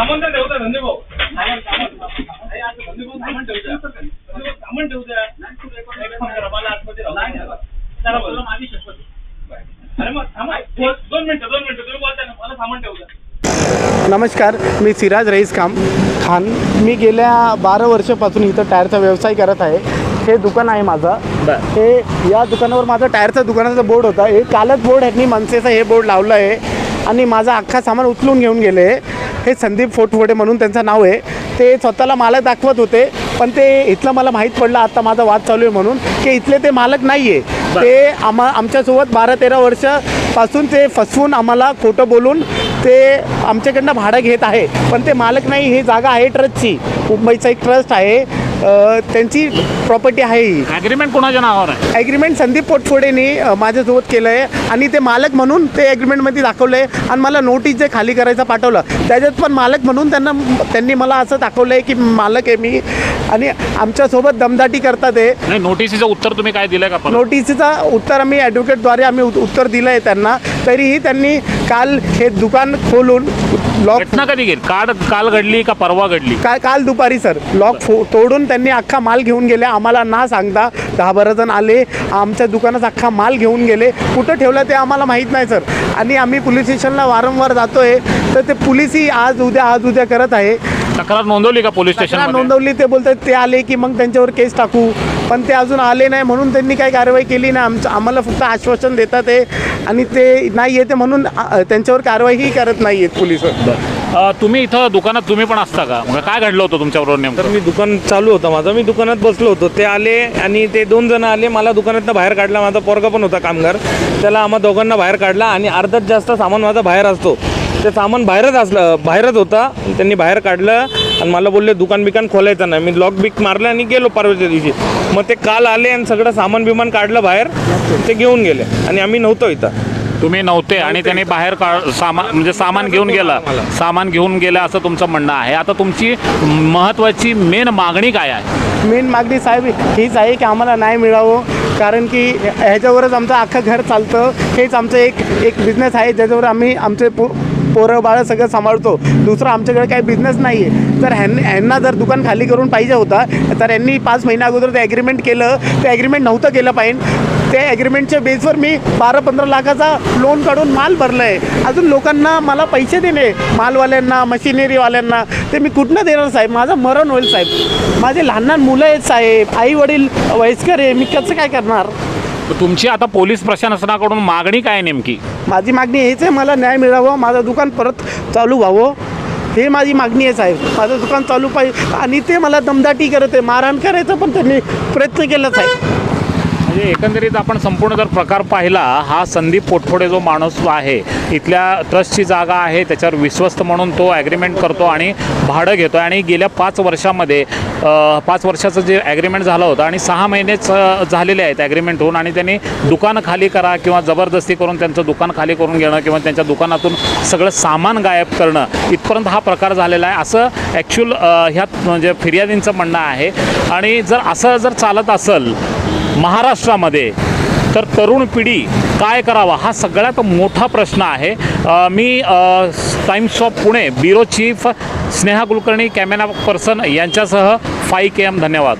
सामान तर ठेवता धंदे भाऊ सामान सामान मला आतमध्ये. अरे मग थांबा दोन मिनिटं दोन मिनिटं तुम्ही बोलता ना मला सामान नमस्कार मी सिराज रईस खाम खान. मी गेल्या बारा वर्षापासून इथं टायरचा व्यवसाय करत आहे. हे दुकान आहे माझं. हे या दुकानावर माझं टायरचा दुकानाचा बोर्ड होता. हे कालच बोर्ड ह्यांनी मनसेचं हे बोर्ड लावलं आहे. आणि माझा अख्खा सामान उचलून घेऊन गेले. हे संदीप फोटफोटे म्हणून त्यांचं नाव आहे. ते स्वतःला मालक दाखवत होते पण ते इथलं मला माहीत पडलं आता माझा वाद चालू आहे म्हणून की इथले ते मालक नाही आहे ते आम्हा आमच्यासोबत बारा तेरा वर्षापासून ते फसवून आम्हाला खोटं बोलून ते आमच्याकडनं भाडं घेत आहे पण ते मालक नाही ही जागा आहे ट्रस्टची. मुंबईचा एक ट्रस्ट आहे. त्यांची प्रॉपर्टी आहे ही. ॲग्रीमेंट कोणाच्या नावावर आहे? ॲग्रीमेंट संदीप पोटफोडेनी माझ्यासोबत केलं आहे आणि ते मालक म्हणून ते ॲग्रीमेंटमध्ये दाखवलं आहे आणि मला नोटीस जे खाली करायचं पाठवलं त्याच्यात पण मालक म्हणून त्यांना त्यांनी मला असं दाखवलं आहे की मालक आहे मी. आणि आमच्यासोबत दमदाटी करतात आहे नोटिसीचं उत्तर तुम्ही काय दिलंय का? नोटीसचा उत्तर आम्ही ॲडव्होकेटद्वारे आम्ही उत- उत्तर दिलं आहे त्यांना. तरीही त्यांनी काल हे दुकान खोलून लॉक घटना कधी गेली काल काल घडली का परवा घडली? काय काल दुपारी सर. लॉक फो तोडून त्यांनी अख्खा माल घेऊन गेले. आम्हाला ना सांगता दहा बारा जण आले. आमच्या दुकानात अख्खा माल घेऊन गेले. कुठं ठेवलं ते आम्हाला माहीत नाही सर. आणि आम्ही पोलीस स्टेशनला वारंवार जातोय. तर ते पोलिसही आज उद्या आज उद्या करत आहे. तक्रार नोंदवली का पोलीस तक्रार स्टेशन नोंदवली ते बोलतात ते आले की मग त्यांच्यावर केस टाकू. पण ते अजून आले नाही म्हणून त्यांनी काही कारवाई केली नाही. आमचं आम्हाला फक्त आश्वासन देतात आहे आणि ते नाही येते म्हणून त्यांच्यावर कारवाईही करत नाही आहेत पोलीस तुम्ही इथं दुकानात तुम्ही पण असता का? मग काय घडलं होतं तुमच्याबरोबर तर नेमकं मी दुकान चालू होतं माझं. मी दुकानात बसलो होतो. ते आले आणि ते दोन जण आले. मला दुकानातनं बाहेर काढला. माझा पोरगा पण होता कामगार. त्याला आम्हा दोघांना बाहेर काढला आणि अर्धात जास्त सामान माझा बाहेर असतो. ते सामान बाहेरच असलं बाहेरच होता. त्यांनी बाहेर काढलं. आणि मला बोलले दुकान बिकान खोलायचं नाही. मी लॉक बिक मारलं आणि गेलो परवाच्या दिवशी. मग ते काल आले आणि सगळं सामान बिमान काढलं बाहेर. ते घेऊन गेले आणि आम्ही नव्हतो इथं. तुम्ही नव्हते आणि त्यांनी बाहेर काढ सामान म्हणजे सामान घेऊन गेलं. सामान घेऊन गेलं असं तुमचं म्हणणं आहे. आता तुमची महत्वाची मेन मागणी काय आहे? मेन मागणी साहेब हीच आहे की आम्हाला न्याय मिळावं. कारण की ह्याच्यावरच आमचं अख्खं घर चालतं. हेच आमचं एक एक बिझनेस आहे. ज्याच्यावर आम्ही आमचे पो पोरं बाळं सगळं सांभाळतो. दुसरं आमच्याकडे काही बिझनेस नाही आहे तर ह्यां ह्यांना जर दुकान खाली करून पाहिजे होता तर यांनी पाच महिन्या अगोदर ते ॲग्रीमेंट केलं. ते ॲग्रीमेंट नव्हतं केलं पाहिजे. ते ॲग्रीमेंटच्या बेसवर मी बारा पंधरा लाखाचा लोन काढून माल भरला आहे अजून लोकांना मला पैसे देणे मालवाल्यांना मशिनरीवाल्यांना ते मी कुठनं देणार साहेब? माझं मरण होईल साहेब. माझे लहान लहान मुलं आहेत साहेब. आई वडील वयस्कर आहे. मी कसं काय करणार? तुमची आता पोलीस प्रशासनाकडून मागणी काय आहे नेमकी? माझी मागणी हेच आहे मला न्याय मिळावं माझं दुकान परत चालू व्हावं. हे माझी मागणी आहे. साहेब माझं दुकान चालू पाहिजे. आणि ते मला दमदाटी करत आहे मारहाण करायचं पण त्यांनी प्रयत्न केला साहेब म्हणजे एकंदरीत आपण संपूर्ण जर प्रकार पाहिला हा संदीप पोटफोडे जो माणूस आहे इथल्या ट्रस्टची जागा आहे त्याच्यावर विश्वस्त म्हणून तो ॲग्रीमेंट करतो आणि भाडं घेतो आणि गेल्या पाच वर्षामध्ये पाच वर्षाचं जे ॲग्रीमेंट झालं होतं आणि सहा महिनेच झालेले आहेत ॲग्रीमेंट होऊन आणि त्यांनी दुकान खाली करा किंवा जबरदस्ती करून त्यांचं दुकान खाली करून घेणं किंवा त्यांच्या दुकानातून सगळं सामान गायब करणं इथपर्यंत हा प्रकार झालेला आहे. असं ॲक्च्युअल ह्यात म्हणजे फिर्यादींचं म्हणणं आहे. आणि जर असं जर चालत असेल महाराष्ट्रामध्ये. तर तरुण पिढी काय करावा? हा सगळ्यात मोठा प्रश्न आहे. मी Times of Pune bureau chief Sneha Kulkarni camera person यांच्यासह फाई के एम धन्यवाद.